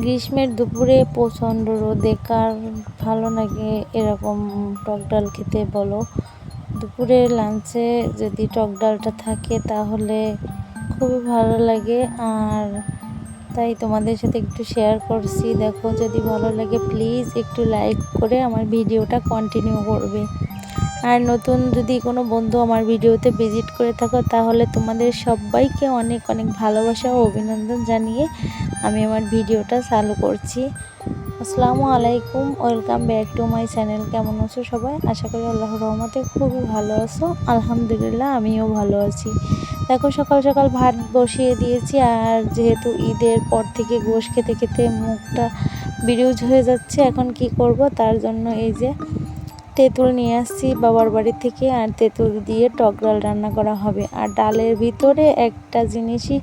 গ্রীষ্মের দুপুরে প্রচণ্ড রোদে কার ভালো লাগে এরকম টক ডাল খেতে বলো? দুপুরে লাঞ্চে যদি টক ডালটা থাকে তাহলে খুবই ভালো লাগে। আর তাই তোমাদের সাথে একটু শেয়ার করছি। দেখো যদি ভালো লাগে প্লিজ একটু লাইক করে আমার ভিডিওটা কন্টিনিউ করবে। আর নতুন যদি কোনো বন্ধু আমার ভিডিওতে ভিজিট করে থাকো, তাহলে তোমাদের সবাইকে অনেক অনেক ভালোবাসা ও অভিনন্দন জানিয়ে আমি আমার ভিডিওটা চালু করছি। আসসালামু আলাইকুম, welcome back to my channel. কেমন আছো সবাই? আশা করি আল্লাহ রহমতে খুবই ভালো আছো। আলহামদুলিল্লাহ, আমিও ভালো আছি। দেখো, সকাল সকাল ভাত বসিয়ে দিয়েছি, আর যেহেতু ঈদের পর থেকে গোশ খেতে খেতে মুখটা বিরিউজ হয়ে যাচ্ছে, এখন কি করব? তার জন্য এই যে তেঁতুল নিয়ে আসছি, বাবার বাড়ি থেকে, আর তেঁতুল দিয়ে টক ডাল রান্না করা হবে। আর ডালের ভিতরে একটা জিনিসই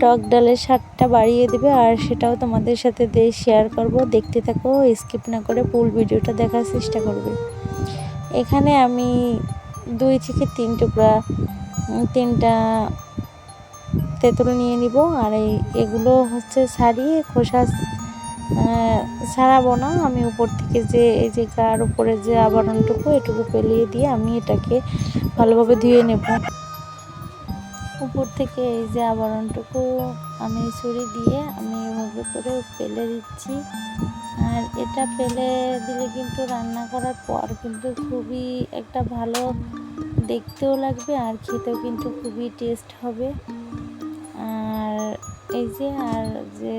টক ডালের স্বাদটা বাড়িয়ে দেবে, আর সেটাও তোমাদের সাথে দিয়ে শেয়ার করব। দেখতে থাকো স্কিপ না করে ফুল ভিডিওটা দেখার চেষ্টা করবে। এখানে আমি দুই থেকে তিন টুকরা তিনটা তেঁতুল নিয়ে নিব, আর এই এগুলো হচ্ছে ছাড়িয়ে খোসা ছাড়াবো না। আমি উপর থেকে যে, এই যে গার উপরে যে আবরণটুকু, এটুকু পেলিয়ে দিয়ে আমি এটাকে ভালোভাবে ধুয়ে নেব। উপর থেকে এই যে আবরণটুকু আমি ছুরি দিয়ে আমি এভাবে করে পেলে দিচ্ছি। আর এটা পেলে দিলে কিন্তু রান্না করার পর কিন্তু খুবই একটা ভালো দেখতেও লাগবে আর খেতেও কিন্তু খুবই টেস্ট হবে। আর এই যে, আর যে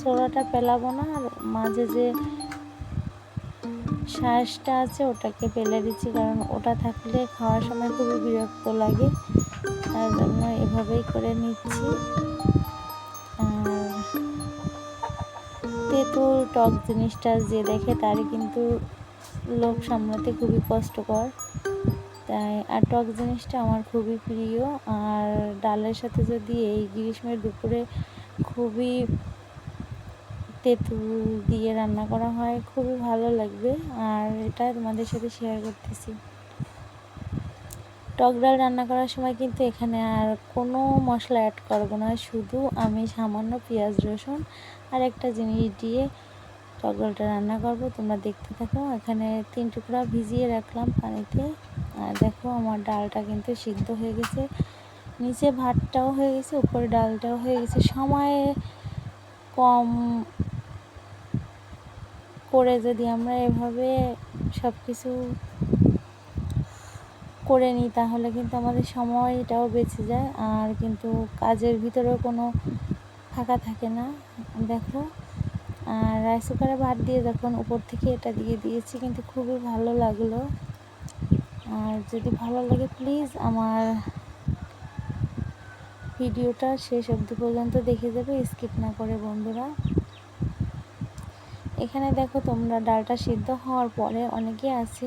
ছোড়াটা পেলাবো না, আর মাঝে যে শ্বাসটা আছে ওটাকে ফেলে দিচ্ছি, কারণ ওটা থাকলে খাওয়ার সময় খুবই বিরক্ত লাগে। তার জন্য এভাবেই করে নিচ্ছি। তেঁতুল, টক জিনিসটা যে দেখে তারই কিন্তু লোক সামলাতে খুবই কষ্টকর। তাই, আর টক জিনিসটা আমার খুবই প্রিয়। আর ডালের সাথে যদি এই গ্রীষ্মের দুপুরে খুবই তেঁতুল দিয়ে রান্না করা হয়, খুবই ভালো লাগবে। আর এটা তোমাদের সাথে শেয়ার করতেছি। টক ডাল রান্না করার সময় কিন্তু এখানে আর কোনো মশলা অ্যাড করব না, শুধু আমি সামান্য পেঁয়াজ, রসুন আর একটা জিনিস দিয়ে টক ডালটা রান্না করব। তোমরা দেখতে থাকো, এখানে তিন টুকরা ভিজিয়ে রাখলাম পানিতে। আর দেখো আমার ডালটা কিন্তু সিদ্ধ হয়ে গেছে। নিচে ভাতটাও হয়ে গেছে, উপরে ডালটাও হয়ে গেছে। সময়ে কম করে যদি আমরা এভাবে সব কিছু করে নিই, তাহলে কিন্তু আমাদের সময়টাও বেঁচে যায়। আর কিন্তু কাজের ভিতরেও কোনো ফাঁকা থাকে না। দেখো, আর রাইস কুকারে ভাত দিয়ে যখন উপর থেকে এটা দিয়ে দিয়েছি, কিন্তু খুবই ভালো লাগল। আর যদি ভালো লাগে, প্লিজ আমার ভিডিওটা শেষ অবধি পর্যন্ত দেখে যাবে স্কিপ না করে বন্ধুরা। এখানে দেখো তোমরা ডালটা সিদ্ধ হওয়ার পরে অনেকে আছে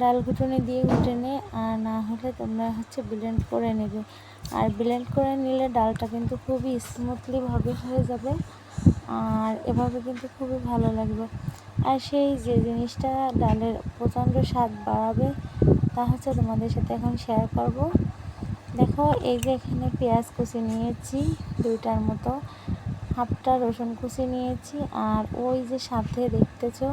ডাল ঘুটনে দিয়ে ঘুটনে, আর না হলে তোমরা হচ্ছে ব্লেন্ড করে নেবে। আর ব্লেন্ড করে নিলে ডালটা কিন্তু খুবই স্মুথলিভাবে হয়ে যাবে, আর এভাবে কিন্তু খুবই ভালো লাগবে। আর সেই যে জিনিসটা ডালের প্রচণ্ড স্বাদ বাড়াবে, তা হচ্ছে তোমাদের সাথে এখন শেয়ার করব। দেখো এই যে এখানে পেঁয়াজ কুচি নিয়েছি, দুইটার মতো। হাফটা রসুন কুচি নিয়েছি আর ওই যে সাথে দেখতেছো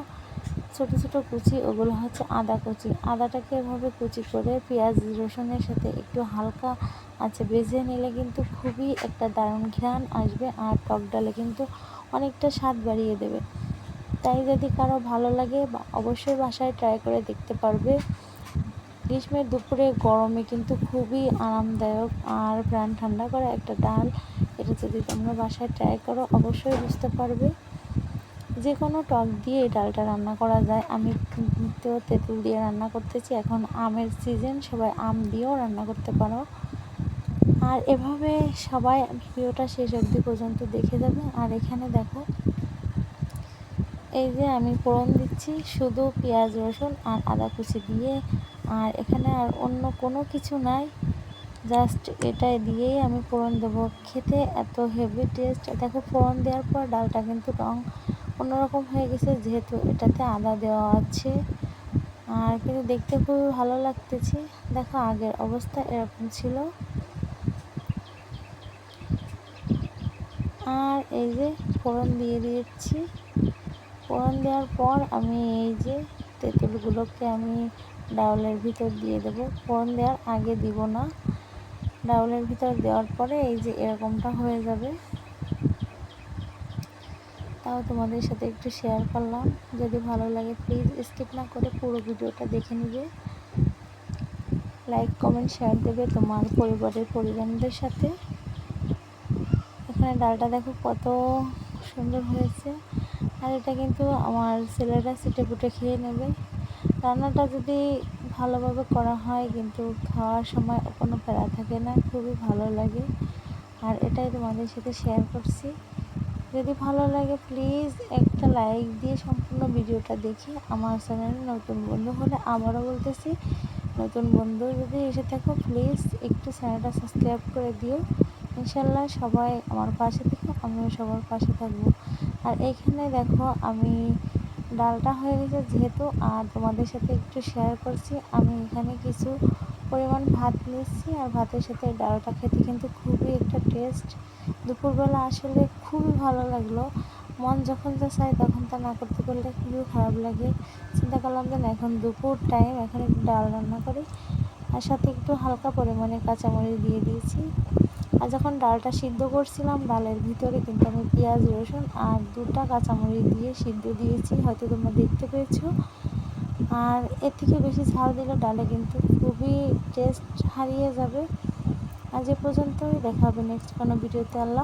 ছোট ছোট কুচি, ওগুলো হচ্ছে আদা কুচি। আদাটাকে এভাবে কুচি করে পেঁয়াজ, রসুনের সাথে একটু হালকা আছে ভেজে নিলে কিন্তু খুবই একটা দারুণ ঘ্রাণ আসবে আর টক ডালে কিন্তু অনেকটা স্বাদ বাড়িয়ে দেবে। তাই যদি কারও ভালো লাগে অবশ্যই বাসায় ট্রাই করে দেখতে পারবে। গ্রীষ্মের দুপুরে গরমে কিন্তু খুবই আরামদায়ক আর প্রাণ ঠান্ডা করা একটা ডাল। এটা যদি তোমরা বাসায় ট্রাই করো, অবশ্যই বুঝতে পারবে। যে কোনো টক দিয়ে এই ডালটা রান্না করা যায়। আমি তো তেঁতুল দিয়ে রান্না করতেছি। এখন আমের সিজন সবাই আম দিয়েও রান্না করতে পারো। আর এভাবে সবাই ভিডিওটা শেষ অবধি পর্যন্ত দেখে যাবে। আর এখানে দেখো, এই যে আমি ফোড়ন দিচ্ছি। শুধু পেঁয়াজ, রসুন আর আদা কুচি দিয়ে আর এখানে আর অন্য কোনো কিছু নাই। জাস্ট এটাই দিয়েই আমি ফোড়ন দেবো। খেতে এত হেভি টেস্ট দেখো, ফোড়ন দেওয়ার পর ডালটা কিন্তু রং অন্যরকম হয়ে গেছে, যেহেতু এটাতে আদা দেওয়া আছে। আর কিন্তু দেখতে খুবই ভালো লাগতেছে। দেখো, আগের অবস্থা এরকম ছিল। আর এই যে ফোড়ন দিয়ে দিয়েছি। ফোড়ন দেওয়ার পর আমি এই যে তেঁতুলগুলোকে আমি ডাউলের ভিতর দিয়ে দেবো। ফোড়ন দেওয়ার আগে দিব না। ডাউলের ভিতর দেওয়ার পরে এই যে এরকমটা হয়ে যাবে। তাও তোমাদের সাথে একটু শেয়ার করলাম। যদি ভালো লাগে প্লিজ স্কিপ না করে পুরো ভিডিওটা দেখে নিবে। লাইক কমেন্ট শেয়ার দেবে তোমার পরিবারের পরিজনদের সাথে। এখানে ডালটা দেখো কত সুন্দর হয়েছে। আর এটা কিন্তু আমার ছেলেরা সিটে পুটে খেয়ে নেবে। রান্নাটা যদি ভালোভাবে করা হয়, কিন্তু খাওয়ার সময় কোনো প্যারা থাকে না, খুবই ভালো লাগে। আর এটাই তোমাদের সাথে শেয়ার করছি। যদি ভালো লাগে প্লিজ একটা লাইক দিয়ে সম্পূর্ণ ভিডিওটা দেখে আমার চ্যানেলে নতুন বন্ধু হলে আবারও বলতেছি, নতুন বন্ধু যদি এসে থাকো প্লিজ একটু চ্যানেলটা সাবস্ক্রাইব করে দিও। ইনশাল্লাহ সবাই আমার পাশে থেকে, আমিও সবার পাশে থাকব। আর এখানে দেখো আমি ডালটা হয়ে গেছে যেহেতু, আর তোমাদের সাথে একটু শেয়ার করছি। আমি এখানে কিছু পরিমাণ ভাত নিয়েছি, আর ভাতের সাথে ডালটা খেতে কিন্তু খুবই একটা টেস্ট দুপুরবেলা আসলে খুবই ভালো লাগল। মন যখন যা চায় তখন তা না করতে করলে খুবই খারাপ লাগে। চিন্তা করলাম যে না, এখন দুপুর টাইম এখন একটু ডাল রান্না করি। আর সাথে একটু হালকা পরিমাণে কাঁচামরিচ দিয়ে দিয়েছি। আর যখন ডালটা সিদ্ধ করছিলাম, ডালের ভিতরে কিন্তু আমি পেঁয়াজ, রসুন আর দুটা কাঁচামরিচ দিয়ে সিদ্ধ দিয়েছি, হয়তো তোমরা দেখতে পেয়েছ। আর এর থেকে বেশি ঝাল দিলে ডালে কিন্তু খুবই টেস্ট হারিয়ে যাবে। আজ এ পর্যন্তই, দেখা হবে নেক্সট কোনো ভিডিওতে আল্লাহ